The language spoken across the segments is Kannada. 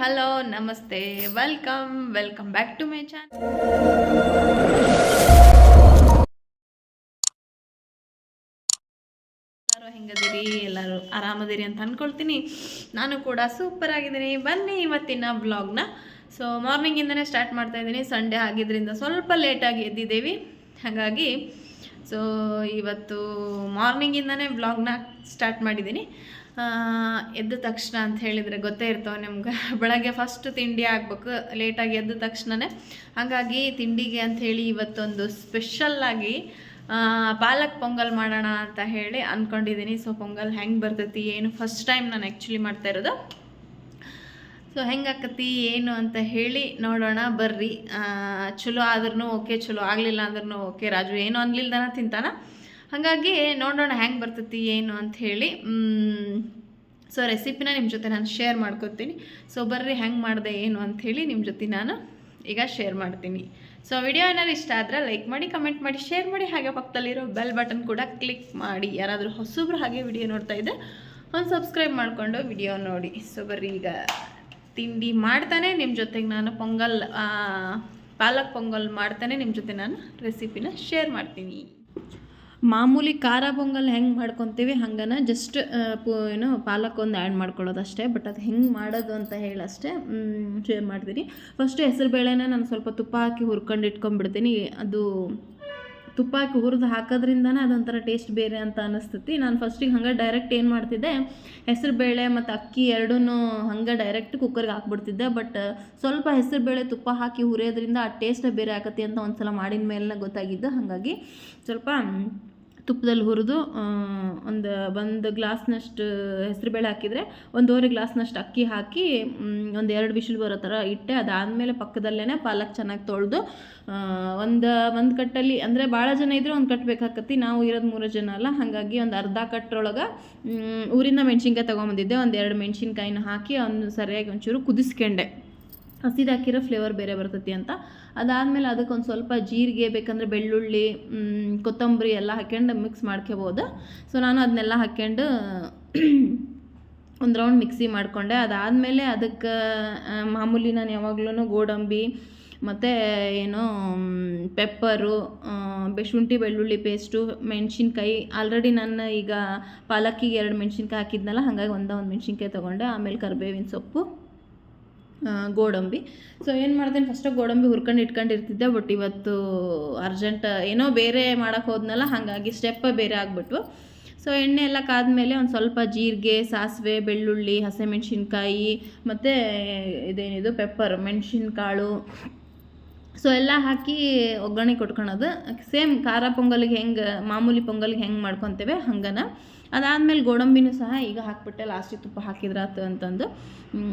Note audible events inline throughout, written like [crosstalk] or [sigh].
ಹಲೋ, ನಮಸ್ತೆ. Welcome welcome back to my channel ಎಲ್ಲರೂ ಹೆಂಗದಿರಿ? ಎಲ್ಲರೂ ಆರಾಮದಿರಿ ಅಂತ ಅಂದ್ಕೊಳ್ತೀನಿ ನಾನು ಕೂಡ ಸೂಪರ್ ಆಗಿದ್ದೀನಿ. ಬನ್ನಿ ಇವತ್ತಿನ ಬ್ಲಾಗ್ನ ಸೊ ಮಾರ್ನಿಂಗಿಂದನೇ ಸ್ಟಾರ್ಟ್ ಮಾಡ್ತಾ ಇದ್ದೀನಿ. ಸಂಡೇ ಆಗಿದ್ದರಿಂದ ಸ್ವಲ್ಪ ಲೇಟಾಗಿ ಎದ್ದಿದ್ದೇವೆ. ಹಾಗಾಗಿ ಸೊ ಇವತ್ತು ಮಾರ್ನಿಂಗಿಂದನೇ ಬ್ಲಾಗ್ನ ಸ್ಟಾರ್ಟ್ ಮಾಡಿದ್ದೀನಿ. ಎದ್ದ ತಕ್ಷಣ ಅಂತ ಹೇಳಿದರೆ ಗೊತ್ತೇ ಇರ್ತವೆ ನಿಮ್ಗೆ. [laughs] ಬೆಳಗ್ಗೆ ಫಸ್ಟ್ ತಿಂಡಿ ಆಗಬೇಕು ಲೇಟಾಗಿ ಎದ್ದ ತಕ್ಷಣನೇ. ಹಾಗಾಗಿ ತಿಂಡಿಗೆ ಅಂತ ಹೇಳಿ ಇವತ್ತೊಂದು ಸ್ಪೆಷಲ್ಲಾಗಿ ಪಾಲಕ್ ಪೊಂಗಲ್ ಮಾಡೋಣ ಅಂತ ಹೇಳಿ ಅಂದ್ಕೊಂಡಿದ್ದೀನಿ ಸೊ ಪೊಂಗಲ್ ಹೆಂಗೆ ಬರ್ತೈತಿ, ಏನು ಫಸ್ಟ್ ಟೈಮ್ ನಾನು ಆ್ಯಕ್ಚುಲಿ ಮಾಡ್ತಾ ಇರೋದು. ಸೊ ಹೆಂಗಾಕತಿ ಏನು ಅಂತ ಹೇಳಿ ನೋಡೋಣ, ಬರ್ರಿ. ಚಲೋ ಆದ್ರೂ ಓಕೆ ಚಲೋ ಆಗಲಿಲ್ಲ ಅಂದ್ರೂ ಓಕೆ ರಾಜು, ಏನು ಅನ್ಲಿಲ್ದನ ತಿಂತಾನ? ಹಾಗಾಗಿ ನೋಡೋಣ ಹ್ಯಾಂಗೆ ಬರ್ತೈತಿ, ಏನು ಅಂತ ಹೇಳಿ ಸೊ ರೆಸಿಪಿನ ನಿಮ್ಮ ಜೊತೆ ನಾನು ಶೇರ್ ಮಾಡ್ಕೊತೀನಿ. ಸೊ ಬರ್ರಿ ಹೆಂಗೆ ಮಾಡಿದೆ, ಏನು ಅಂಥೇಳಿ ನಿಮ್ಮ ಜೊತೆ ನಾನು ಈಗ ಶೇರ್ ಮಾಡ್ತೀನಿ. ಸೊ ವಿಡಿಯೋ ಏನಾದ್ರು ಇಷ್ಟ ಆದರೆ ಲೈಕ್ ಮಾಡಿ ಕಮೆಂಟ್ ಮಾಡಿ ಶೇರ್ ಮಾಡಿ, ಹಾಗೆ ಪಕ್ಕದಲ್ಲಿರೋ ಬೆಲ್ ಬಟನ್ ಕೂಡ ಕ್ಲಿಕ್ ಮಾಡಿ. ಯಾರಾದರೂ ಹೊಸಬ್ರು ಹಾಗೆ ವಿಡಿಯೋ ನೋಡ್ತಾ ಇದ್ದೆ ಒಂದು ಸಬ್ಸ್ಕ್ರೈಬ್ ಮಾಡಿಕೊಂಡು ವಿಡಿಯೋ ನೋಡಿ. ಸೊ ಬರ್ರಿ ಈಗ ತಿಂಡಿ ಮಾಡ್ತಾನೆ ನಿಮ್ಮ ಜೊತೆಗೆ ನಾನು ಪೊಂಗಲ್ ಪಾಲಕ್ ಪೊಂಗಲ್ ಮಾಡ್ತಾನೆ ನಿಮ್ಮ ಜೊತೆ ನಾನು ರೆಸಿಪಿನ ಶೇರ್ ಮಾಡ್ತೀನಿ. ಮಾಮೂಲಿ ಖಾರ ಪೊಂಗಲ್ ಹೆಂಗೆ ಮಾಡ್ಕೊತೀವಿ, ಹಂಗನ ಜಸ್ಟ್ ಪು, ಏನು ಪಾಲಕ್ ಒಂದು ಆ್ಯಡ್ ಮಾಡ್ಕೊಳ್ಳೋದು ಅಷ್ಟೇ ಬಟ್ ಅದು ಹೆಂಗೆ ಮಾಡೋದು ಅಂತ ಹೇಳಷ್ಟೇ ಶೇರ್ ಮಾಡ್ತೀನಿ. ಫಸ್ಟು ಹೆಸರು ಬೇಳೆನ ನಾನು ಸ್ವಲ್ಪ ತುಪ್ಪ ಹಾಕಿ ಹುರ್ಕೊಂಡು ಇಟ್ಕೊಂಡ್ಬಿಡ್ತೀನಿ. ಅದು ತುಪ್ಪ ಹಾಕಿ ಹುರಿದು ಹಾಕೋದ್ರಿಂದನೇ ಅದೊಂಥರ ಟೇಸ್ಟ್ ಬೇರೆ ಅಂತ ಅನಿಸ್ತೈತಿ. ನಾನು ಫಸ್ಟಿಗೆ ಹಂಗೆ ಡೈರೆಕ್ಟ್ ಏನು ಮಾಡ್ತಿದ್ದೆ, ಹೆಸರು ಬೇಳೆ ಮತ್ತು ಅಕ್ಕಿ ಎರಡೂ ಹಂಗೆ ಡೈರೆಕ್ಟ್ ಕುಕ್ಕರ್ಗೆ ಹಾಕ್ಬಿಡ್ತಿದ್ದೆ ಬಟ್ ಸ್ವಲ್ಪ ಹೆಸರು ಬೇಳೆ ತುಪ್ಪ ಹಾಕಿ ಹುರಿಯೋದ್ರಿಂದ ಆ ಟೇಸ್ಟೇ ಬೇರೆ ಆಗತ್ತೆ ಅಂತ ಒಂದು ಸಲ ಮಾಡಿದ ಮೇಲೆ ಗೊತ್ತಾಗಿದ್ದು, ಹಾಗಾಗಿ ಸ್ವಲ್ಪ ತುಪ್ಪದಲ್ಲಿ ಹುರಿದು ಒಂದು ಒಂದು ಗ್ಲಾಸ್ನಷ್ಟು ಹೆಸರುಬೇಳೆ ಹಾಕಿದರೆ ಒಂದೂವರೆ ಗ್ಲಾಸ್ನಷ್ಟು ಅಕ್ಕಿ ಹಾಕಿ ಒಂದು ಎರಡು ವಿಷಲ್ ಬರೋ ಥರ ಇಟ್ಟೆ, ಅದಾದಮೇಲೆ ಪಕ್ಕದಲ್ಲೇ ಪಾಲಕ್ ಚೆನ್ನಾಗಿ ತೊಳೆದು ಒಂದು ಒಂದು ಕಟ್ಟಲ್ಲಿ ಅಂದರೆ ಭಾಳ ಜನ ಇದ್ದರೆ ಒಂದು ಕಟ್ಟು ಬೇಕಾಕತಿ ನಾವು ಇರೋದು ಮೂರು ಜನ ಅಲ್ಲ, ಹಾಗಾಗಿ ಒಂದು ಅರ್ಧ ಕಟ್ಟರೊಳಗೆ ಊರಿಂದ ಮೆಣಸಿನ್ಕಾಯಿ ತೊಗೊಂಬಂದಿದ್ದೆ, ಒಂದು ಎರಡು ಮೆಣಸಿನ್ಕಾಯಿನ ಹಾಕಿ ಒಂದು ಸರಿಯಾಗಿ ಒಂಚೂರು ಕುದಿಸ್ಕೊಂಡೆ. ಹಸಿದು ಹಾಕಿರೋ ಫ್ಲೇವರ್ ಬೇರೆ ಬರ್ತೈತಿ ಅಂತ. ಅದಾದಮೇಲೆ ಅದಕ್ಕೆ ಒಂದು ಸ್ವಲ್ಪ ಜೀರಿಗೆ, ಬೇಕಂದರೆ ಬೆಳ್ಳುಳ್ಳಿ ಕೊತ್ತಂಬರಿ ಎಲ್ಲ ಹಾಕ್ಕೊಂಡು ಮಿಕ್ಸ್ ಮಾಡ್ಕೋಬೋದು ಸೊ ನಾನು ಅದನ್ನೆಲ್ಲ ಹಾಕ್ಯಂಡು, ಒಂದು ರೌಂಡ್ ಮಿಕ್ಸಿ ಮಾಡಿಕೊಂಡೆ. ಅದಾದಮೇಲೆ ಅದಕ್ಕೆ ಮಾಮೂಲಿ ನಾನು ಯಾವಾಗ್ಲೂ ಗೋಡಂಬಿ, ಮತ್ತು ಏನು ಪೆಪ್ಪರು ಶುಂಠಿ ಬೆಳ್ಳುಳ್ಳಿ ಪೇಸ್ಟು ಮೆಣಸಿನ್ಕಾಯಿ. ಆಲ್ರೆಡಿ ನಾನು ಈಗ ಪಾಲಕ್ಕಿಗೆ ಎರಡು ಮೆಣಸಿನ್ಕಾಯಿ ಹಾಕಿದ್ನಲ್ಲ, ಹಾಗಾಗಿ ಒಂದ ಒಂದು ಮೆಣಸಿನ್ಕಾಯಿ ತೊಗೊಂಡೆ. ಆಮೇಲೆ ಕರಿಬೇವಿನ ಸೊಪ್ಪು. ಗೋಡಂಬಿ. ಸೊ ಏನು ಮಾಡ್ತೀನಿ ಫಸ್ಟ್ ಗೋಡಂಬಿ ಹುರ್ಕೊಂಡು ಇಟ್ಕೊಂಡಿರ್ತಿದ್ದೆ ಬಟ್ ಇವತ್ತು ಅರ್ಜೆಂಟ್ ಏನೋ ಬೇರೆ ಮಾಡೋಕ್ಕೆ ಹೋದ್ನಲ್ಲ, ಹಾಗಾಗಿ ಸ್ಟೆಪ್ ಬೇರೆ ಆಗಿಬಿಟ್ವು. ಸೊ ಎಣ್ಣೆ ಎಲ್ಲ ಕಾದ್ಮೇಲೆ ಒಂದು ಸ್ವಲ್ಪ ಜೀರಿಗೆ, ಸಾಸಿವೆ, ಬೆಳ್ಳುಳ್ಳಿ, ಹಸಿಮೆಣ್ಸಿನ್ಕಾಯಿ, ಮತ್ತು ಇದೇನಿದು ಪೆಪ್ಪರ್ ಮೆಣಸಿನ್ಕಾಳು. ಸೊ ಎಲ್ಲ ಹಾಕಿ ಒಗ್ಗರಣೆ ಕೊಟ್ಕೊಳೋದು. ಸೇಮ್ ಖಾರ ಪೊಂಗಲಿಗೆ ಹೆಂಗೆ, ಮಾಮೂಲಿ ಪೊಂಗಲ್ಗೆ ಹೆಂಗೆ ಮಾಡ್ಕೊತೇವೆ ಹಂಗನ. ಅದಾದಮೇಲೆ ಗೋಡಂಬಿನೂ ಸಹ ಈಗ ಹಾಕ್ಬಿಟ್ಟೆ. ಲಾಸ್ಟಿಗೆ ತುಪ್ಪ ಹಾಕಿದ್ರಾತು ಅಂತಂದು.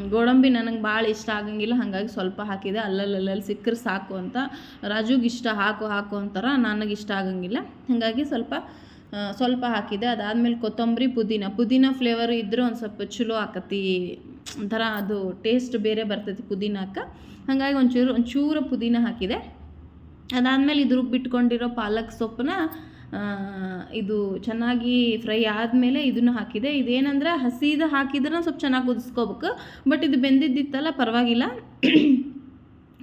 ಗೋಡಂಬಿ ನನಗೆ ಭಾಳ ಇಷ್ಟ ಆಗಂಗಿಲ್ಲ. ಹಾಗಾಗಿ ಸ್ವಲ್ಪ ಹಾಕಿದೆ. ಅಲ್ಲಲ್ಲಲ್ಲಿ ಸಿಕ್ಕರೆ ಸಾಕು ಅಂತ. ರಾಜುಗೆ ಇಷ್ಟ, ಹಾಕು ಹಾಕು ಅಂತಾರ. ನನಗೆ ಇಷ್ಟ ಆಗಂಗಿಲ್ಲ. ಹಾಗಾಗಿ ಸ್ವಲ್ಪ ಸ್ವಲ್ಪ ಹಾಕಿದೆ. ಅದಾದಮೇಲೆ ಕೊತ್ತಂಬರಿ, ಪುದೀನ. ಪುದೀನ ಫ್ಲೇವರ್ ಇದ್ದರೂ ಒಂದು ಸ್ವಲ್ಪ ಚಲೋ ಆಕತಿ. ಒಂಥರ ಅದು ಟೇಸ್ಟ್ ಬೇರೆ ಬರ್ತೈತಿ ಪುದೀನಕ್ಕ ಹಾಗಾಗಿ ಒಂಚೂರು ಒಂಚೂರು ಪುದೀನ ಹಾಕಿದೆ. ಅದಾದಮೇಲೆ ಇದು ರುಬ್ಬಿಟ್ಕೊಂಡಿರೋ ಪಾಲಕ್ ಸೊಪ್ಪನ್ನ ಇದು ಚೆನ್ನಾಗಿ ಫ್ರೈ ಆದಮೇಲೆ ಇದನ್ನು ಹಾಕಿದೆ. ಇದೇನಂದ್ರೆ ಹಸಿದು ಹಾಕಿದ್ರೆ ಸ್ವಲ್ಪ ಚೆನ್ನಾಗಿ ಕುದಿಸ್ಕೋಬೇಕು. ಬಟ್ ಇದು ಬೆಂದಿದ್ದಿತ್ತಲ್ಲ, ಪರವಾಗಿಲ್ಲ.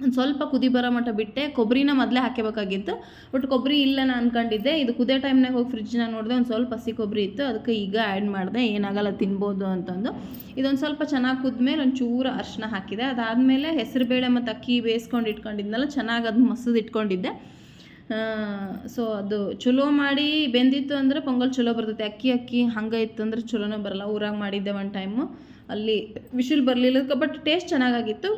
ಒಂದು ಸ್ವಲ್ಪ ಕುದಿ ಬರೋ ಮಟ್ಟ ಬಿಟ್ಟೆ. ಕೊಬ್ಬರಿನ ಮೊದಲೇ ಹಾಕಬೇಕಾಗಿತ್ತು ಬಟ್ ಕೊಬ್ಬರಿ ಇಲ್ಲ ನಾನು ಅನ್ಕೊಂಡಿದ್ದೆ. ಇದು ಕುದೇ ಟೈಮ್ನಾಗ ಹೋಗಿ ಫ್ರಿಜ್ನಾಗ ನೋಡಿದೆ ಒಂದು ಸ್ವಲ್ಪ ಹಸಿ ಕೊಬ್ಬರಿ ಇತ್ತು. ಅದಕ್ಕೆ ಈಗ ಆ್ಯಡ್ ಮಾಡಿದೆ. ಏನಾಗಲ್ಲ ತಿನ್ಬೋದು ಅಂತಂದು. ಇದೊಂದು ಸ್ವಲ್ಪ ಚೆನ್ನಾಗಿ ಕುದ್ಮೇಲೆ ಒಂದು ಚೂರು ಅರ್ಶಿನ ಹಾಕಿದೆ. ಅದಾದಮೇಲೆ ಹೆಸರುಬೇಳೆ ಮತ್ತು ಅಕ್ಕಿ ಬೇಯಿಸ್ಕೊಂಡು ಇಟ್ಕೊಂಡಿದ್ನಲ್ಲ, ಚೆನ್ನಾಗಿ ಅದು ಮಸದು ಇಟ್ಕೊಂಡಿದ್ದೆ. ಸೊ ಅದು ಚಲೋ ಮಾಡಿ ಬೆಂದಿತ್ತು ಅಂದ್ರೆ ಪೊಂಗಲ್ ಚಲೋ ಬರ್ತೈತೆ. ಅಕ್ಕಿ ಅಕ್ಕಿ ಹಂಗೆ ಇತ್ತು ಅಂದ್ರೆ ಚಲೋನೇ ಬರಲ್ಲ. ಊರಾಗ ಮಾಡಿದ್ದೆ ಒಂದು ಟೈಮು ಅಲ್ಲಿ ವಿಶಿಲ್ ಬರಲಿಲ್ಲ ಬಟ್ ಟೇಸ್ಟ್ ಚೆನ್ನಾಗಾಗಿತ್ತು.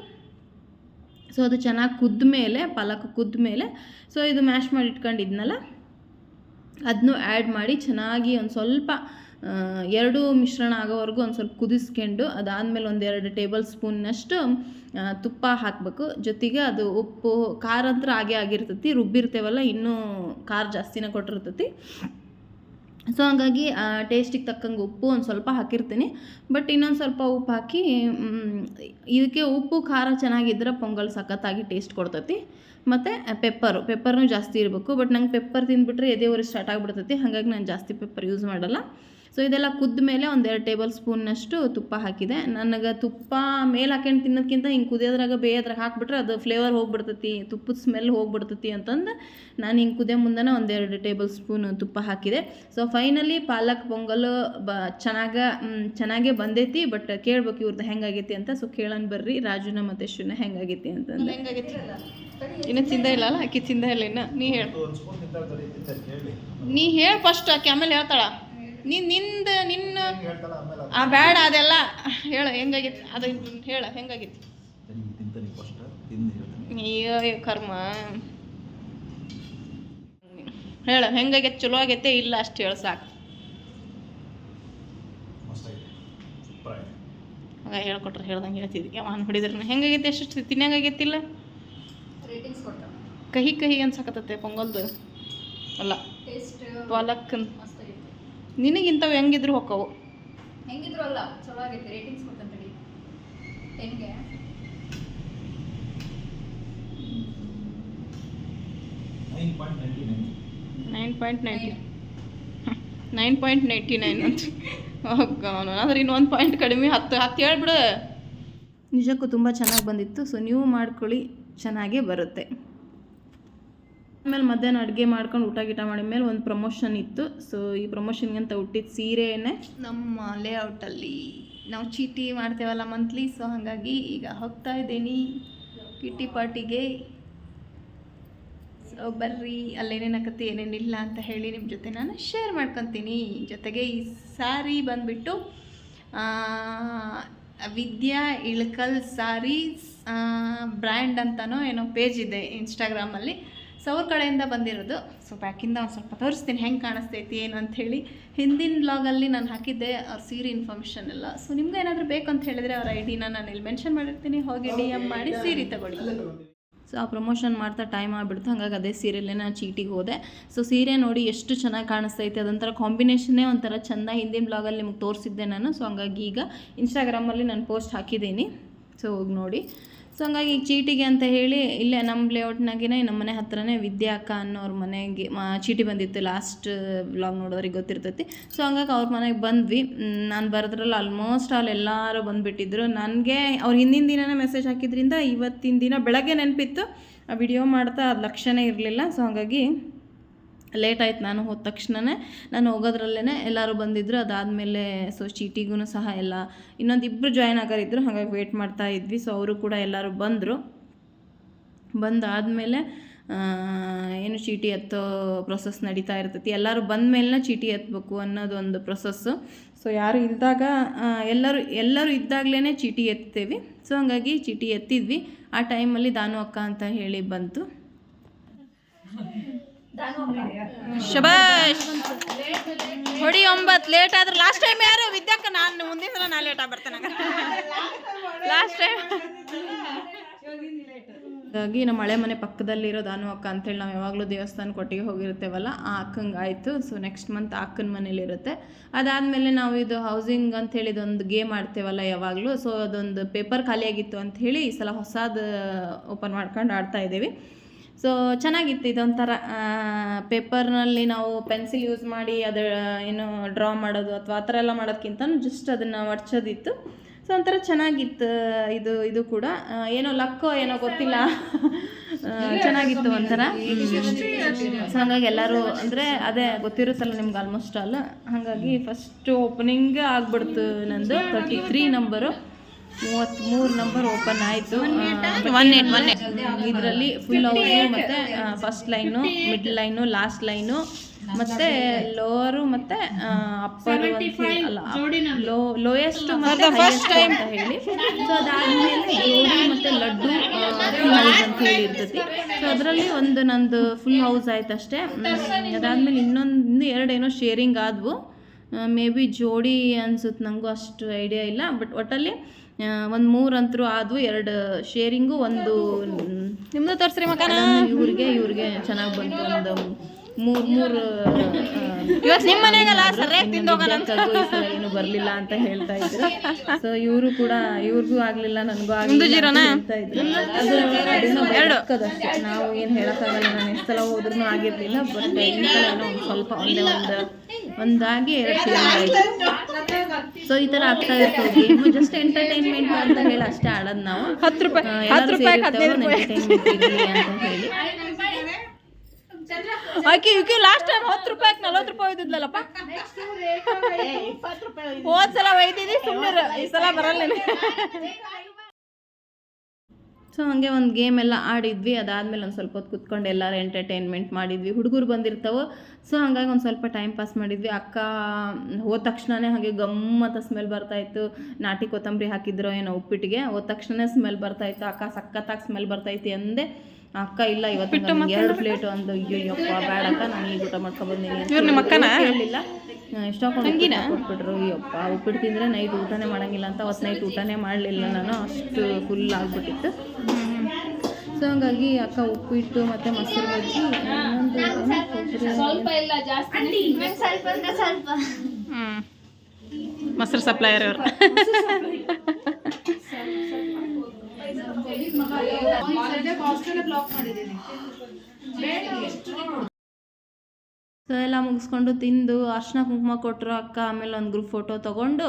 ಸೊ ಅದು ಚೆನ್ನಾಗಿ ಕುದ್ದ ಮೇಲೆ ಪಾಲಕ್ ಕುದ್ದ ಮೇಲೆ ಸೊ ಇದು ಮ್ಯಾಶ್ ಮಾಡಿ ಇಟ್ಕೊಂಡಿದ್ನಲ್ಲ ಅದನ್ನೂ ಆ್ಯಡ್ ಮಾಡಿ ಚೆನ್ನಾಗಿ ಒಂದು ಸ್ವಲ್ಪ ಎರಡು ಮಿಶ್ರಣ ಆಗೋವರೆಗೂ ಒಂದು ಸ್ವಲ್ಪ ಕುದಿಸ್ಕೊಂಡು ಅದಾದಮೇಲೆ ಒಂದೆರಡು ಟೇಬಲ್ ಸ್ಪೂನ್ನಷ್ಟು ತುಪ್ಪ ಹಾಕಬೇಕು. ಜೊತೆಗೆ ಅದು ಉಪ್ಪು, ಖಾರ ಅಂತ ಹಾಗೆ ಆಗಿರ್ತೈತಿ, ರುಬ್ಬಿರ್ತೇವಲ್ಲ, ಇನ್ನೂ ಖಾರ ಜಾಸ್ತಿನೇ ಕೊಟ್ಟಿರ್ತೈತಿ. ಸೊ ಹಾಗಾಗಿ ಟೇಸ್ಟಿಗೆ ತಕ್ಕಂಗೆ ಉಪ್ಪು ಒಂದು ಸ್ವಲ್ಪ ಹಾಕಿರ್ತೀನಿ. ಬಟ್ ಇನ್ನೊಂದು ಸ್ವಲ್ಪ ಉಪ್ಪು ಹಾಕಿ ಇದಕ್ಕೆ ಉಪ್ಪು, ಖಾರ ಚೆನ್ನಾಗಿದ್ರೆ ಪೊಂಗಲ್ ಸಖತ್ತಾಗಿ ಟೇಸ್ಟ್ ಕೊಡ್ತೈತಿ. ಮತ್ತು ಪೆಪ್ಪರು ಪೆಪ್ಪರ್ನೂ ಜಾಸ್ತಿ ಇರಬೇಕು. ಬಟ್ ನಂಗೆ ಪೆಪ್ಪರ್ ತಿಂದುಬಿಟ್ರೆ ಎದೆ ಉರಿ ಸ್ಟಾರ್ಟ್ ಆಗಿಬಿಡ್ತೈತಿ. ಹಾಗಾಗಿ ನಾನು ಜಾಸ್ತಿ ಪೆಪ್ಪರ್ ಯೂಸ್ ಮಾಡಲ್ಲ. ಸೊ ಇದೆಲ್ಲ ಕುದ್ದ ಮೇಲೆ ಒಂದೆರಡು ಟೇಬಲ್ ಸ್ಪೂನ್ನಷ್ಟು ತುಪ್ಪ ಹಾಕಿದೆ. ನನಗೆ ತುಪ್ಪ ಮೇಲೆ ಹಾಕೊಂಡು ತಿನ್ನೋದಕ್ಕಿಂತ ಹಿಂಗೆ ಕುದಿಯೋದ್ರಾಗ ಬೇಯೋದ್ರಾಗ ಹಾಕ್ಬಿಟ್ರೆ ಅದು ಫ್ಲೇವರ್ ಹೋಗ್ಬಿಡ್ತೈತಿ ತುಪ್ಪದ ಸ್ಮೆಲ್ ಹೋಗ್ಬಿಡ್ತೈತಿ ಅಂತಂದು ನಾನು ಹಿಂಗೆ ಕುದಿಯೋ ಮುಂದೆನೇ ಒಂದೆರಡು ಟೇಬಲ್ ಸ್ಪೂನ್ ತುಪ್ಪ ಹಾಕಿದೆ. ಸೊ ಫೈನಲಿ ಪಾಲಕ್ ಪೊಂಗಲ್ ಬ ಚೆನ್ನಾಗ ಚೆನ್ನಾಗೇ ಬಂದೈತಿ ಬಟ್ ಕೇಳ್ಬೇಕು ಇವ್ರದ್ದು ಹೆಂಗಾಗೈತಿ ಅಂತ. ಸೊ ಕೇಳೋಣ ಬರ್ರಿ ರಾಜುನ ಮತ್ತು ಶುನ ಹೆಂಗಾಗೈತಿ ಅಂತಂದು. ಹೆಂಗಾಗೈತಿ? ಇನ್ನೂ ತಿಂದ ಇಲ್ಲ ಅಲ್ಲ? ಆಕಿ ಚಿಂದ ಇಲ್ಲ ಇನ್ನು. ನೀ ಹೇಳು. ನೀ ಹೇಳು ಫಸ್ಟ್ ಆಕೆ ಆಮೇಲೆ ಹೇಳ್ತಾಳ. ನೀ ನಿಂದ ನಿನ್ನ ಆ ಬೇಡ ಅದೆಲ್ಲ ಹೇಳು ಹೆಂಗಾಗಿತ್ತು? ಅದು ಹೇಳ ಹೆಂಗಾಗಿತ್ತು? ಅಯ್ಯೋ ಕರ್ಮ. ಹೇಳ ಹೆಂಗಾಗೈತೆ ಚಲೋ ಆಗೈತೆ? ಇಲ್ಲ ಅಷ್ಟು ಹೇಳ ಸಾಕು. ಆಗ ಹೇಳ್ಕೊಟ್ರೆ ಹೇಳ್ದಂಗೆ ಹೇಳ್ತಿದ್ವಿ ಯಾವ ಹೊಡಿದ್ರೆ ಹೆಂಗಾಗೈತೆ? ಎಷ್ಟು ತಿನ್ನಂಗಾಗೈತಿಲ್ಲ ಕಹಿ ಕಹಿ ಅನ್ಸಕತ್ತೆ ಪೊಂಗಲ್ದು. ಅಲ್ಲ ಟೇಸ್ಟ್ ಪಾಲಕ್ ನಿನಗಿಂತವು ಹೆಂಗಿದ್ರು ಹೊಕ್ಕವು? ಹೆಂಗಿದ್ರು ಅಲ್ಲ ಚಲೋ ಆಗೈತೆ ರೇಟಿಂಗ್ಸ್ ಕೊಟ್ಟಂತಡಿ ಹೆಂಗೆ? Nine point ninety nine. Nine point ninety [laughs] nine point ninety nine ಅಂತ. ಅವನು ಆದ್ರೆ ಇನ್ನೊಂದು ಪಾಯಿಂಟ್ ಕಡಿಮೆ ಹತ್ತು ಹತ್ತು ಹೇಳ್ಬಿಡು. ನಿಜಕ್ಕೂ ತುಂಬ ಚೆನ್ನಾಗಿ ಬಂದಿತ್ತು ಸೊ ನೀವು ಮಾಡ್ಕೊಳ್ಳಿ ಚೆನ್ನಾಗೇ ಬರುತ್ತೆ. ಆಮೇಲೆ ಮಧ್ಯಾಹ್ನ ಅಡುಗೆ ಮಾಡ್ಕೊಂಡು ಊಟ ಗೀಟ ಮಾಡಿದ ಮೇಲೆ ಒಂದು ಪ್ರಮೋಷನ್ ಇತ್ತು. ಸೊ ಈ ಪ್ರಮೋಷನ್ಗೆ ಅಂತ ಹುಟ್ಟಿದ ಸೀರೆನೇ ನಮ್ಮ ಲೇಔಟಲ್ಲಿ ನಾವು ಚೀಟಿ ಮಾಡ್ತೇವಲ್ಲ ಮಂತ್ಲಿ ಸೊ ಹಾಗಾಗಿ ಈಗ ಹೋಗ್ತಾ ಇದ್ದೀನಿ. ಕಿಟ್ಟಿ ಪಾರ್ಟಿಗೆ ಸೊ ಬರ್ರಿ. ಅಲ್ಲೇನೇನಾಗತ್ತೆ ಏನೇನಿಲ್ಲ ಅಂತ ಹೇಳಿ ನಿಮ್ಮ ಜೊತೆ ನಾನು ಶೇರ್ ಮಾಡ್ಕೊತೀನಿ. ಜೊತೆಗೆ ಈ ಸಾರಿ ಬಂದುಬಿಟ್ಟು ವಿದ್ಯಾ ಇಳಕಲ್ ಸಾರೀಸ್ ಬ್ರ್ಯಾಂಡ್ ಅಂತನೋ ಏನೋ ಪೇಜ್ ಇದೆ ಇನ್ಸ್ಟಾಗ್ರಾಮಲ್ಲಿ ಸೊ ಅವ್ರ ಕಡೆಯಿಂದ ಬಂದಿರೋದು. ಸೊ ಬ್ಯಾಕಿಂದ ಒಂದು ಸ್ವಲ್ಪ ತೋರಿಸ್ತೀನಿ ಹೆಂಗೆ ಕಾಣಿಸ್ತೈತಿ ಏನು ಅಂಥೇಳಿ ಹಿಂದಿನ ಬ್ಲಾಗಲ್ಲಿ ನಾನು ಹಾಕಿದ್ದೆ ಅವ್ರ ಸೀರೆ ಇನ್ಫಾರ್ಮೇಷನ್ ಎಲ್ಲ. ಸೊ ನಿಮ್ಗೆ ಏನಾದರೂ ಬೇಕು ಅಂತ ಹೇಳಿದರೆ ಅವ್ರ ಐಡಿನ ಡಿನ ನಾನು ಇಲ್ಲಿ ಮೆನ್ಷನ್ ಮಾಡಿರ್ತೀನಿ. ಹೋಗಿ ಡಿ ಎಂ ಮಾಡಿ ಸೀರೆ ತಗೊಳ್ಳಿ. ಸೊ ಆ ಪ್ರಮೋಷನ್ ಮಾಡ್ತಾ ಟೈಮ್ ಆಗಿಬಿಡ್ತು. ಹಾಗಾಗಿ ಅದೇ ಸೀರೆಯಲ್ಲೇ ನಾನು ಚೀಟಿಗೆ ಹೋದೆ. ಸೊ ಸೀರೆ ನೋಡಿ ಎಷ್ಟು ಚೆನ್ನಾಗಿ ಕಾಣಿಸ್ತೈತೆ. ಅದೊಂಥರ ಕಾಂಬಿನೇಷನ್ನೇ ಒಂಥರ ಚೆಂದ ಹಿಂದಿನ ಬ್ಲಾಗಲ್ಲಿ ನಿಮ್ಗೆ ತೋರಿಸಿದ್ದೆ ನಾನು. ಸೊ ಹಂಗಾಗಿ ಈಗ ಇನ್ಸ್ಟಾಗ್ರಾಮಲ್ಲಿ ನಾನು ಪೋಸ್ಟ್ ಹಾಕಿದ್ದೀನಿ. ಸೊ ಹೋಗಿ ನೋಡಿ. ಸೊ ಹಂಗಾಗಿ ಈಗ ಚೀಟಿಗೆ ಅಂತ ಹೇಳಿ ಇಲ್ಲೇ ನಮ್ಮ ಲೇಔಟ್ನಾಗೇ ನಮ್ಮ ಮನೆ ಹತ್ರನೇ ವಿದ್ಯಾ ಅಕ್ಕ ಅನ್ನೋರ ಮನೆಗೆ ಚೀಟಿ ಬಂದಿತ್ತು ಲಾಸ್ಟ್ ಬ್ಲಾಗ್ ನೋಡೋರಿಗೆ ಗೊತ್ತಿರ್ತೈತಿ. ಸೊ ಹಂಗಾಗಿ ಅವ್ರ ಮನೆಗೆ ಬಂದ್ವಿ. ನಾನು ಬರೋದ್ರಲ್ಲಿ ಆಲ್ಮೋಸ್ಟ್ ಅಲ್ಲಿ ಎಲ್ಲರೂ ಬಂದುಬಿಟ್ಟಿದ್ರು. ನನಗೆ ಅವ್ರು ಹಿಂದಿನ ದಿನನೇ ಮೆಸೇಜ್ ಹಾಕಿದ್ರಿಂದ ಇವತ್ತಿನ ದಿನ ಬೆಳಗ್ಗೆ ನೆನಪಿತ್ತು. ವಿಡಿಯೋ ಮಾಡ್ತಾ ಅದು ಲಕ್ಷ್ಯನೇ ಇರಲಿಲ್ಲ. ಸೊ ಹಾಗಾಗಿ ಲೇಟ್ ಆಯ್ತು ನಾನು ಹೋದ ತಕ್ಷಣವೇ ನಾನು ಹೋಗೋದ್ರಲ್ಲೇ ಎಲ್ಲರೂ ಬಂದಿದ್ದರು ಅದಾದಮೇಲೆ ಸೊ ಚೀಟಿಗೂ ಸಹ ಎಲ್ಲ ಇನ್ನೊಂದು ಇಬ್ಬರು ಜಾಯ್ನ್ ಆಗೋರಿದ್ದರು ಹಾಗಾಗಿ ವೇಟ್ ಮಾಡ್ತಾ ಇದ್ವಿ ಸೊ ಅವರು ಕೂಡ ಎಲ್ಲರೂ ಬಂದರು. ಬಂದಾದಮೇಲೆ ಏನು ಚೀಟಿ ಎತ್ತೋ ಪ್ರೊಸೆಸ್ ನಡೀತಾ ಇರ್ತೈತಿ. ಎಲ್ಲರೂ ಬಂದ ಮೇಲೆ ಚೀಟಿ ಎತ್ತಬೇಕು ಅನ್ನೋದೊಂದು ಪ್ರೊಸೆಸ್ಸು ಸೊ ಯಾರು ಇದ್ದಾಗ ಎಲ್ಲರೂ ಎಲ್ಲರೂ ಇದ್ದಾಗಲೇ ಚೀಟಿ ಎತ್ತೇವೆ. ಸೊ ಹಂಗಾಗಿ ಚೀಟಿ ಎತ್ತಿದ್ವಿ. ಆ ಟೈಮಲ್ಲಿ ದಾನು ಅಕ್ಕ ಅಂತ ಹೇಳಿ ಬಂತು. ಶಬಾಷ್. ಹೊಡಿ ಒಂಬತ್ತು ಲೇಟ್ ಆದ್ರೆ ಲಾಸ್ಟ್ ಟೈಮ್ ಯಾರು? ವಿದ್ಯಾಕ ನಾನು ಮುಂದಿನ ಸಲ ನಾ ಲೇಟ್ ಆಗ್ಬರ್ತೇನೆ ಲಾಸ್ಟ್ ಟೈಮ್ ಹಾಗಾಗಿ ನಮ್ಮ ಹಳೆ ಮನೆ ಪಕ್ಕದಲ್ಲಿರೋ ದಾನು ಅಕ್ಕ ಅಂತೇಳಿ ನಾವು ಯಾವಾಗಲೂ ದೇವಸ್ಥಾನ ಕೊಟ್ಟಿಗೆ ಹೋಗಿರ್ತೇವಲ್ಲ ಆ ಅಕ್ಕಂಗೆ ಆಯಿತು. ಸೊ ನೆಕ್ಸ್ಟ್ ಮಂತ್ ಅಕ್ಕನ ಮನೇಲಿರುತ್ತೆ ಅದಾದಮೇಲೆ ನಾವು ಇದು ಹೌಸಿಂಗ್ ಅಂಥೇಳಿ ಇದೊಂದು ಗೇಮ್ ಆಡ್ತೇವಲ್ಲ ಯಾವಾಗಲೂ. ಸೊ ಅದೊಂದು ಪೇಪರ್ ಖಾಲಿಯಾಗಿತ್ತು ಅಂಥೇಳಿ ಈ ಸಲ ಹೊಸದು ಓಪನ್ ಮಾಡ್ಕೊಂಡು ಆಡ್ತಾ ಇದ್ದೀವಿ. ಸೊ ಚೆನ್ನಾಗಿತ್ತು ಇದೊಂಥರ ಪೇಪರ್ನಲ್ಲಿ ನಾವು ಪೆನ್ಸಿಲ್ ಯೂಸ್ ಮಾಡಿ ಅದು, ಏನು, ಡ್ರಾ ಮಾಡೋದು ಅಥವಾ ಆ ಥರ ಎಲ್ಲ ಮಾಡೋದಕ್ಕಿಂತ ಜಸ್ಟ್ ಅದನ್ನು ಮಡ್ಚೋದಿತ್ತು ಸೊ ಒಂಥರ ಚೆನ್ನಾಗಿತ್ತು, ಇದು ಇದು ಕೂಡ. ಏನೋ ಲಕ್ಕೋ ಏನೋ ಗೊತ್ತಿಲ್ಲ. ಚೆನ್ನಾಗಿತ್ತು ಒಂಥರ. ಸೊ ಹಾಗಾಗಿ ಎಲ್ಲರೂ ಅಂದರೆ ಅದೇ ಗೊತ್ತಿರುತ್ತಲ್ಲ ನಿಮ್ಗೆ ಆಲ್ಮೋಸ್ಟ್ ಆಲ್ ಹಾಗಾಗಿ ಫಸ್ಟ್ ಓಪನಿಂಗ್ ಆಗ್ಬಿಡ್ತು ನಂದು ತರ್ಟಿ ತ್ರೀ ನಂಬರು ಮೂವತ್ತ್ಮೂರು ನಂಬರ್ ಓಪನ್ ಆಯಿತು. ಒನ್ ಏಟ್ ಒನ್ ಏಟ್ ಇದರಲ್ಲಿ ಫುಲ್ ಅವರು ಮತ್ತು first line mid line last line ಮತ್ತೆ ಲೋವರು ಮತ್ತೆ ಅಪ್ಪರು ಅಲ್ಲ ಲೋ ಲೋಯೆಸ್ಟ್ ಮತ್ತು ಫಸ್ಟ್ ಟೈಮ್ ಅಂತ ಹೇಳಿ. ಸೊ ಅದಾದ್ಮೇಲೆ ಜೋಡಿ ಮತ್ತು ಲಡ್ಡು ಫುಲ್ ಹೌಸ್ ಅಂತ ಹೇಳಿ ಇರ್ತೈತಿ ಸೊ ಅದರಲ್ಲಿ ಒಂದು ನಂದು ಫುಲ್ ಹೌಸ್ ಆಯ್ತು ಅಷ್ಟೇ. ಅದಾದ್ಮೇಲೆ ಇನ್ನೊಂದು ಇನ್ನೂ ಎರಡೇನೋ ಶೇರಿಂಗ್ ಆದವು. ಮೇ ಬಿ ಜೋಡಿ ಅನ್ಸುತ್ತೆ ನನಗೂ ಅಷ್ಟು ಐಡಿಯಾ ಇಲ್ಲ ಬಟ್ ಒಟ್ಟಲ್ಲಿ ಒಂದು ಮೂರು ಅಂತರೂ ಆದವು ಎರಡು ಶೇರಿಂಗು ಒಂದು ನಿಮ್ಮದು ತೋರಿಸ್ರಿ ಮಕ್ಕ ಇವ್ರಿಗೆ ಇವ್ರಿಗೆ ಚೆನ್ನಾಗಿ ಬಂತು ಒಂದು ಮೂರು ಮೂರು ಇವತ್ತು ನಿಮ್ಮ ಮನೆಗಲ್ಲ ಸರಿಯಾಗಿ ತಿಂದು ಹೋಗೋಣ ಏನು ಬರಲಿಲ್ಲ ಅಂತ ಹೇಳ್ತಾ ಇದ್ರು. ಸೊ ಇವರು ಕೂಡ ಇವ್ರಿಗೂ ಆಗಲಿಲ್ಲ ನನಗೂ ಆಗಲಿಲ್ಲ ಅದು ನಾವು ಏನು ಹೇಳಕ್ಕಾಗಲ್ಲ ನಾನು ಎಷ್ಟು ಸಲ ಹೋದ್ರೂ ಆಗಿರ್ಲಿಲ್ಲ ಬಟ್ ಈ ಸಲ ಏನೋ ಒಂದು ಸ್ವಲ್ಪ ಒಂದೇ ಒಂದು ಒಂದಾಗಿ ಎರಡು ಆಯ್ತು ಸೊ ಈ ತರ ಆಗ್ತಾ ಇರ್ತವೆ ಗೇಮ್ ಜಸ್ಟ್ ಎಂಟರ್ಟೈನ್ಮೆಂಟ್ ಅಂತ ಹೇಳಿ ಅಷ್ಟೇ ಆಡೋದು ನಾವು. ಹತ್ತು ರೂಪಾಯಿ ಹತ್ತು ರೂಪಾಯಿ. ಇರ್ಲಿ ಅಂತ ಹೇಳಿ. [laughs] ಲಾಸ್ಟ್ ಟೈಮ್ ಹತ್ತು ರೂಪಾಯಿ ನಲ್ವತ್ತು ರೂಪಾಯಿ ಒಯ್ದಿದ್ಲಲ್ಲಪ್ಪ? ಸಲ ಸುಮ್ಮನೆ ಈ ಸಲ. ಸೊ ಹಾಗೆ ಒಂದು ಗೇಮ್ ಎಲ್ಲ ಆಡಿದ್ವಿ. ಅದಾದಮೇಲೆ ಒಂದು ಸ್ವಲ್ಪ ಹೊತ್ತು ಕುತ್ಕೊಂಡು ಎಲ್ಲರೂ ಎಂಟರ್ಟೈನ್ಮೆಂಟ್ ಮಾಡಿದ್ವಿ. ಹುಡುಗರು ಬಂದಿರ್ತಾವೆ. ಸೊ ಹಂಗಾಗಿ ಒಂದು ಸ್ವಲ್ಪ ಟೈಮ್ ಪಾಸ್ ಮಾಡಿದ್ವಿ. ಅಕ್ಕ, ಹೋದ ತಕ್ಷಣವೇ ಹಾಗೆ ಗಮ್ಮತ್ತ ಸ್ಮೆಲ್ ಬರ್ತಾಯಿತ್ತು ನಾಟಿ ಕೊತ್ತಂಬರಿ ಹಾಕಿದ್ರೋ ಏನೋ ಉಪ್ಪಿಟ್ಟಿಗೆ ಹೋದ ತಕ್ಷಣ ಸ್ಮೆಲ್ ಬರ್ತಾಯಿತ್ತು ಅಕ್ಕ ಸಖತ್ತಾಗಿ ಸ್ಮೆಲ್ ಬರ್ತಾಯಿತ್ತು ಅಂದೆ ಅಕ್ಕ ಇಲ್ಲ ಇವತ್ತು ಎರಡು ಪ್ಲೇಟ್ ಒಂದು ಅಯ್ಯೋಯ್ಯಪ್ಪ ಯಪ್ಪ ಬೇಡ ಅಕ್ಕ ನಾನು ಈಗ ಊಟ ಮಾಡ್ಕೊಬಂದಿನಿ? ಹೇಳಿಲ್ಲ ಇಷ್ಟೊಂದು ಕೊಟ್ಬಿಟ್ರು. ಅಯ್ಯಪ್ಪ ಉಪ್ಪಿಟ್ಟು ತಿಂದರೆ ನೈಟ್ ಊಟನೇ ಮಾಡಂಗಿಲ್ಲ ಅಂತ ಅವತ್ತು ನೈಟ್ ಊಟನೇ ಮಾಡಲಿಲ್ಲ ನಾನು. ಅಷ್ಟು ಫುಲ್ ಆಗ್ಬಿಟ್ಟಿತ್ತು. ಸೊ ಹಂಗಾಗಿ ಅಕ್ಕ ಉಪ್ಪಿಟ್ಟು ಮತ್ತು ಮೊಸರು ಬಜ್ಜಿ ಮೊಸರು ಸಪ್ಲೈಯರ್ ಕೊಬ್ಬರಿ ಸೊ ಎಲ್ಲ ಮುಗಿಸ್ಕೊಂಡು ತಿಂದು ಅರ್ಶಿನ ಕುಂಕುಮ ಕೊಟ್ಟರು ಅಕ್ಕ ಆಮೇಲೆ ಒಂದು ಗ್ರೂಪ್ ಫೋಟೋ ತೊಗೊಂಡು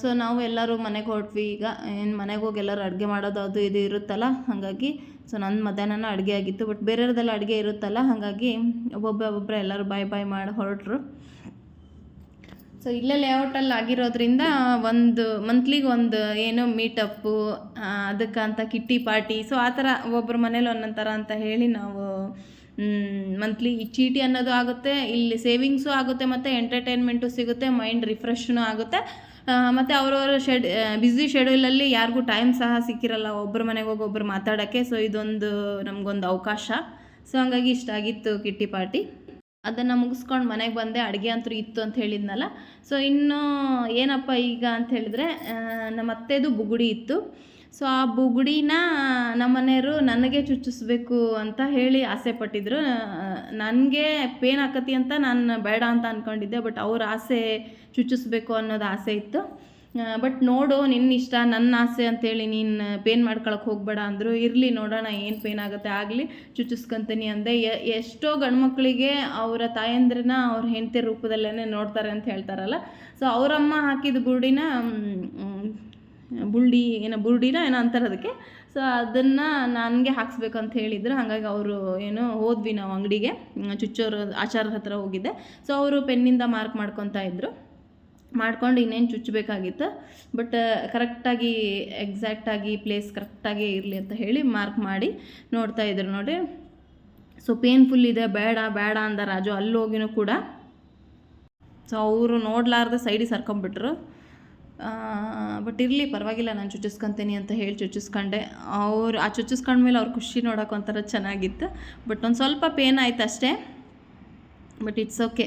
ಸೊ ನಾವು ಎಲ್ಲರೂ ಮನೆಗೆ ಹೊರಟ್ವಿ. ಈಗ ಏನು ಮನೆಗೆ ಹೋಗಿ ಎಲ್ಲರೂ ಅಡುಗೆ ಮಾಡೋದು ಅದು ಇದು ಇರುತ್ತಲ್ಲ ಹಾಗಾಗಿ ಸೊ ನನ್ನ ಮಧ್ಯಾಹ್ನನ ಅಡುಗೆ ಆಗಿತ್ತು ಬಟ್ ಬೇರೆಯವ್ರದ್ದೆಲ್ಲ ಅಡುಗೆ ಇರುತ್ತಲ್ಲ ಹಾಗಾಗಿ ಒಬ್ಬೊಬ್ಬ ಒಬ್ಬೊಬ್ಬರೇ ಎಲ್ಲರೂ ಬಾಯ್ ಬಾಯ್ ಮಾಡಿ ಹೊರಟ್ರು. ಸೊ ಇಲ್ಲೇ ಲೇಔಟಲ್ಲಿ ಆಗಿರೋದ್ರಿಂದ ಒಂದು ಮಂತ್ಲಿಗೆ ಒಂದು ಏನು ಮೀಟಪ್ಪು ಅಂತ ಕಿಟ್ಟಿ ಪಾರ್ಟಿ ಸೊ ಆ ಥರ ಒಬ್ಬರ ಮನೇಲಿ ಒಂದೊಂದು ಥರ ಅಂತ ಹೇಳಿ ನಾವು ಮಂತ್ಲಿ ಈ ಚೀಟಿ ಅನ್ನೋದು ಆಗುತ್ತೆ, ಇಲ್ಲಿ ಸೇವಿಂಗ್ಸು ಆಗುತ್ತೆ ಮತ್ತು ಎಂಟರ್ಟೈನ್ಮೆಂಟು ಸಿಗುತ್ತೆ ಮೈಂಡ್ ರಿಫ್ರೆಶ್ನು ಆಗುತ್ತೆ. ಮತ್ತು ಅವರವರ ಶೆಡ್ ಬ್ಯುಸಿ ಶೆಡ್ಯೂಲಲ್ಲಿ ಯಾರಿಗೂ ಟೈಮ್ ಸಹ ಸಿಕ್ಕಿರಲ್ಲ ಒಬ್ಬರ ಮನೆಗೆ ಹೋಗಿ ಒಬ್ಬರು ಮಾತಾಡೋಕ್ಕೆ. ಸೊ ಇದೊಂದು ನಮಗೊಂದು ಅವಕಾಶ. ಸೊ ಹಂಗಾಗಿ ಇಷ್ಟ ಆಗಿತ್ತು ಕಿಟ್ಟಿ ಪಾರ್ಟಿ ಅದನ್ನು ಮುಗಿಸ್ಕೊಂಡು ಮನೆಗೆ ಬಂದೆ, ಅಡುಗೆ ಅಂತೂ ಇತ್ತು ಅಂತ ಹೇಳಿದ್ನಲ್ಲ. ಸೊ ಇನ್ನು ಏನಪ್ಪ ಈಗ ಅಂತ ಹೇಳಿದ್ರೆ ನಮ್ಮ ಅತ್ತೆದು ಬುಗುಡಿ ಇತ್ತು. ಸೊ ಆ ಬುಗುಡಿನ ನಮ್ಮ ಮನೆಯವರು ನನಗೆ ಚುಚ್ಚಿಸ್ಬೇಕು ಅಂತ ಹೇಳಿ ಆಸೆ ಪಟ್ಟಿದ್ರು. ನನಗೆ ಪೇನ್ ಆಕತಿ ಅಂತ ನಾನು ಬೇಡ ಅಂತ ಅಂದ್ಕೊಂಡಿದ್ದೆ ಬಟ್ ಅವ್ರ ಆಸೆ ಚುಚ್ಚಿಸ್ಬೇಕು ಅನ್ನೋದು ಆಸೆ ಇತ್ತು. ಬಟ್ ನೋಡು ನಿನ್ನ ಇಷ್ಟ ನನ್ನ ಆಸೆ ಅಂತೇಳಿ ನೀನು ಪೇನ್ ಮಾಡ್ಕೊಳಕ್ಕೆ ಹೋಗಬೇಡ ಅಂದರು, ಇರಲಿ ನೋಡೋಣ ಏನು ಪೇನ್ ಆಗುತ್ತೆ, ಆಗಲಿ ಚುಚ್ಚಿಸ್ಕೊಂತೀನಿ ಅಂದೆ. ಎಷ್ಟೋ ಗಂಡ್ಮಕ್ಳಿಗೆ ಅವರ ತಾಯಂದ್ರನ್ನ ಅವ್ರ ಹೆಂಡತಿ ರೂಪದಲ್ಲೇ ನೋಡ್ತಾರೆ ಅಂತ ಹೇಳ್ತಾರಲ್ಲ. ಸೊ ಅವರಮ್ಮ ಹಾಕಿದ ಬುರುಡಿನ ಬುಲ್ಡಿ ಏನೋ ಬುರುಡಿನ ಏನೋ ಅಂತಾರೆ ಅದಕ್ಕೆ. ಸೊ ಅದನ್ನು ನನಗೆ ಹಾಕ್ಸ್ಬೇಕಂತ ಹೇಳಿದ್ರು. ಹಾಗಾಗಿ ಅವರು ಏನು ಹೋದ್ವಿ ನಾವು ಅಂಗಡಿಗೆ ಚುಚ್ಚೋರು ಆಚಾರ ಹತ್ರ ಹೋಗಿದ್ದೆ. ಸೊ ಅವರು ಪೆನ್ನಿಂದ ಮಾರ್ಕ್ ಮಾಡ್ಕೊತಾ ಇದ್ರು. ಮಾಡ್ಕೊಂಡು ಇನ್ನೇನು ಚುಚ್ಚಬೇಕಾಗಿತ್ತು ಬಟ್ ಕರೆಕ್ಟಾಗಿ ಎಕ್ಸಾಕ್ಟಾಗಿ ಪ್ಲೇಸ್ ಕರೆಕ್ಟಾಗಿ ಇರಲಿ ಅಂತ ಹೇಳಿ ಮಾರ್ಕ್ ಮಾಡಿ ನೋಡ್ತಾ ಇದ್ರು ನೋಡಿ. ಸೊ ಪೇನ್ಫುಲ್ ಇದೆ, ಬೇಡ ಬೇಡ ಅಂದ ರಾಜು ಅಲ್ಲಿ ಹೋಗಿನೂ ಕೂಡ. ಸೊ ಅವರು ನೋಡ್ಲಾರ್ದೆ ಸೈಡಿಗೆ ಸರ್ಕೊಂಬಿಟ್ರು. ಬಟ್ ಇರಲಿ, ಪರವಾಗಿಲ್ಲ, ನಾನು ಚುಚ್ಚಿಸ್ಕೊತೀನಿ ಅಂತ ಹೇಳಿ ಚುಚ್ಚಿಸ್ಕೊಂಡೆ. ಅವ್ರು, ಆ ಚುಚ್ಚಿಸ್ಕೊಂಡ್ಮೇಲೆ ಅವ್ರ ಖುಷಿ ನೋಡೋಕೆ ಒಂಥರ ಚೆನ್ನಾಗಿತ್ತು. ಬಟ್ ಒಂದು ಸ್ವಲ್ಪ ಪೇನ್ ಆಯ್ತು ಅಷ್ಟೇ ಬಟ್ ಇಟ್ಸ್ ಓಕೆ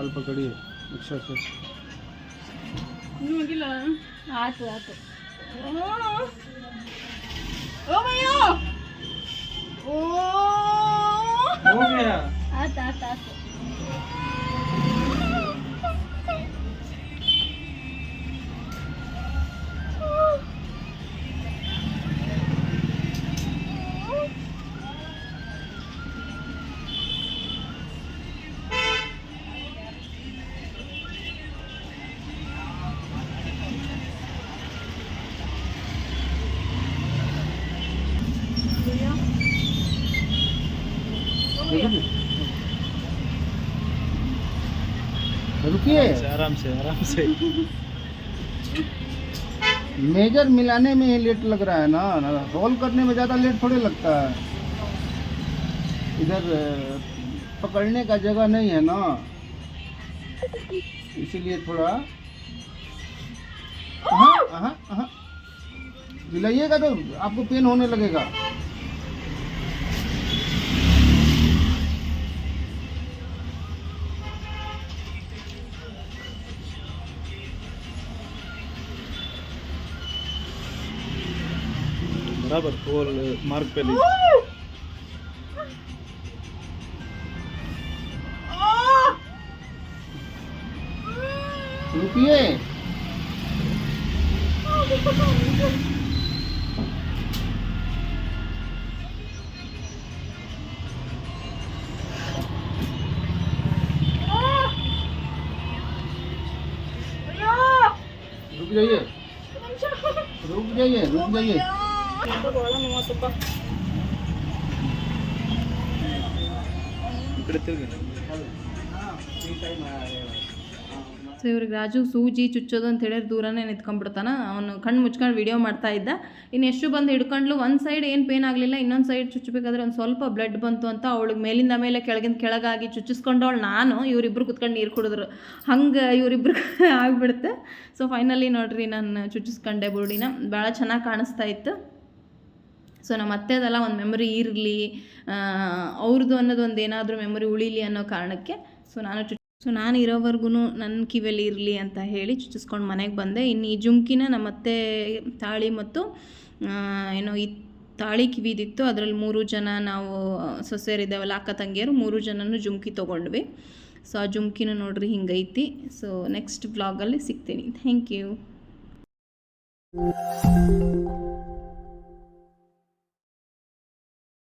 दाल पकड़ी है अच्छा अच्छा ओ ओ ओ ओ! भैया गया। आता आता आराम से आराम से। मेजर मिलाने में ही लेट लग रहा है ना रोल करने में ज़्यादा लेट थोड़ी लगता है। इधर पकड़ने का जगह नहीं है ना। इसीलिए थोड़ा। हाँ हाँ हाँ मिलाइएगा तो आपको पेन होने लगेगा। बराबर ગોલ मार्ग पे લઈ रुकिए रुक जाइए रुक जाइए रुक जाइए ಸೊ ಇವ್ರಿಗೆ ರಾಜು, ಸೂಜಿ, ಚುಚ್ಚೋದು ಅಂತ ಹೇಳಿದ್ರೆ ದೂರನೇ ನಿಂತ್ಕೊಂಡ್ಬಿಡ್ತಾನ. ಅವನು ಕಣ್ಣು ಮುಚ್ಕೊಂಡು ವಿಡಿಯೋ ಮಾಡ್ತಾ ಇದ್ದ. ಇನ್ನು ಎಷ್ಟು ಬಂದು ಹಿಡ್ಕೊಂಡ್ಲು, ಒಂದು ಸೈಡ್ ಏನು ಪೇನ್ ಆಗಲಿಲ್ಲ, ಇನ್ನೊಂದು ಸೈಡ್ ಚುಚ್ಚಬೇಕಾದ್ರೆ ಒಂದು ಸ್ವಲ್ಪ ಬ್ಲಡ್ ಬಂತು ಅಂತ ಅವಳಿಗೆ ಮೇಲಿಂದ ಮೇಲೆ ಕೆಳಗಿಂದ ಕೆಳಗಾಗಿ ಚುಚ್ಚಿಸ್ಕೊಂಡವಳು ನಾನು. ಇವರಿಬ್ರು ಕುತ್ಕೊಂಡು ನೀರು ಕುಡಿದ್ರು. ಹಂಗೆ ಇವರಿಬ್ರು [laughs] ಆಗಿಬಿಡುತ್ತೆ. ಸೊ ಫೈನಲಿ ನೋಡ್ರಿ, ನಾನು ಚುಚ್ಚಿಸ್ಕೊಂಡೆ ಬುರುಡಿನ. ಭಾಳ ಚೆನ್ನಾಗಿ ಕಾಣಿಸ್ತಾ ಇತ್ತು. ಸೊ ನಮ್ಮ ಅತ್ತೆದೆಲ್ಲ ಒಂದು ಮೆಮೊರಿ ಇರಲಿ ಅವ್ರದ್ದು ಅನ್ನೋದು ಒಂದು ಏನಾದರೂ ಮೆಮೊರಿ ಉಳಿಲಿ ಅನ್ನೋ ಕಾರಣಕ್ಕೆ ಸೊ, ನಾನು ಚುಚ್ ಸೊ, ನಾನು ಇರೋವರೆಗೂ ನನ್ನ ಕಿವಿಯಲ್ಲಿ ಇರಲಿ ಅಂತ ಹೇಳಿ ಚುಚ್ಚಿಸ್ಕೊಂಡು ಮನೆಗೆ ಬಂದೆ. ಇನ್ನು ಈ ಜುಮ್ಕಿನ ನಮ್ಮ ಅತ್ತೆ ತಾಳಿ ಮತ್ತು ಏನೋ ಈ ತಾಳಿ ಕಿವಿದಿತ್ತು. ಅದರಲ್ಲಿ ಮೂರು ಜನ ನಾವು ಸೊಸೆಯರಿದ್ದಾವಲ್ಲ ಅಕ್ಕ ತಂಗಿಯರು, ಮೂರು ಜನನು ಜುಮ್ಕಿ ತೊಗೊಂಡ್ವಿ. ಸೊ, ಆ ಜುಮ್ಕಿನ ನೋಡ್ರಿ ಹಿಂಗೈತಿ. ಸೊ ನೆಕ್ಸ್ಟ್ ಬ್ಲಾಗಲ್ಲಿ ಸಿಗ್ತೀನಿ. Thank you